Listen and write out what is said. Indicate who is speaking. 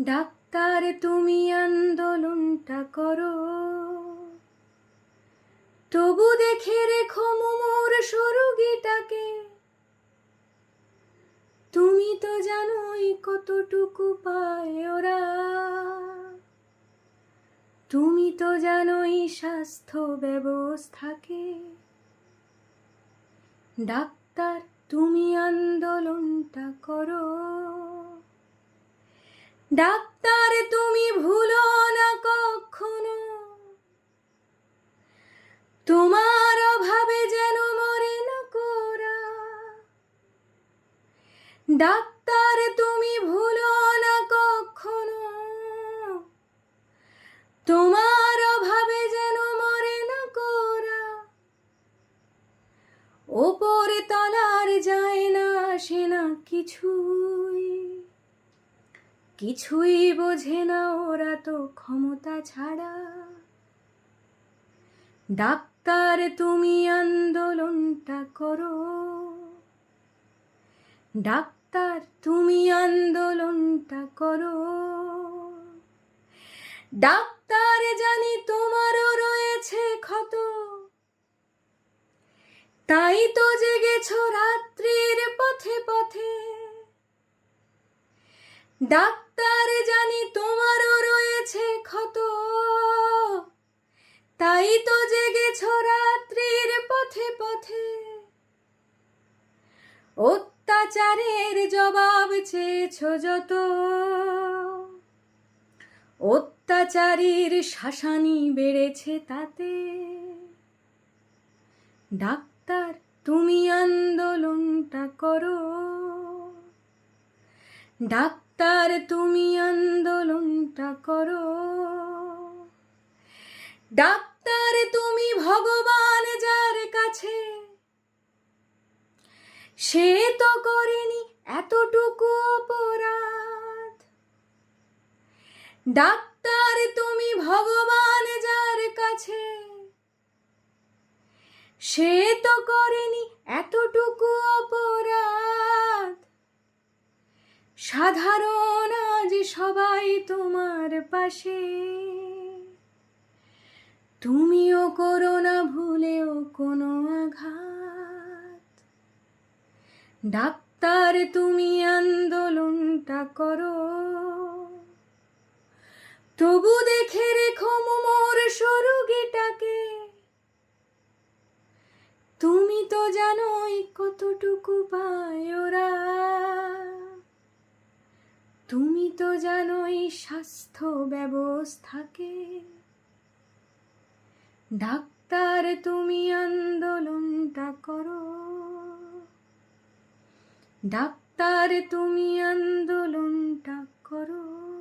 Speaker 1: Doctor তুমি আন্দোলনটা করো। তবু দেখে রেখো মোর সরুগিটাকে। তুমি তো জানোই কতটুকু পায় ওরা। তুমি তো জানোই স্বাস্থ্য ব্যবস্থাকে। ডাক্তার, তুমি আন্দোলনটা করো। ডাক্তার, তুমি ভুলো না কখনো। তোমার অভাবে যেন মরে না কোরা। ডাক্তার, তুমি ভুলো না কখনো। তোমার অভাবে যেন মরে না কোরা। ওপরে তলার যায় না আসে না কিছুই কিছুই বোঝে না ওরা তো ক্ষমতা ছাড়া। ডাক্তার, তুমি আন্দোলনটা করো। ডাক্তার, তুমি আন্দোলনটা করো। ডাক্তার জানি তোমারও রয়েছে ক্ষত। তাই তো জেগেছ রাত্রির পথে পথে। ডাক্তার জানি তোমারও রয়েছে ক্ষত। তাই তো জেগেছ রাত্রির পথে পথে। অত্যাচারের জবাব চেয়েছ যত। অত্যাচারীর শাসানি বেড়েছে তাতে। ডাক্তার, তুমি আন্দোলনটা করো। ডাক্তার তুমি আন্দোলনটা করো। ডাক্তার, তুমি ভগবান যার কাছে। সে তো করেনি এতটুকু অপরাধ। ডাক্তার, তুমি ভগবান যার কাছে। সে তো করেনি এতটুকু অপরাধ। সাধারণ আজ সবাই তোমার পাশে। তুমিও করো না ভুলেও কোনো আঘাত। ডাক্তার, তুমি আন্দোলনটা করো। তবু দেখে রেখো মোর সরুগিটাকে। তুমি তো জানোই কতটুকু পায় ওরা। তুমি তো জানোই স্বাস্থ্য ব্যবস্থাকে। ডাক্তার তুমি আন্দোলনটা করো। ডাক্তার তুমি আন্দোলনটা করো।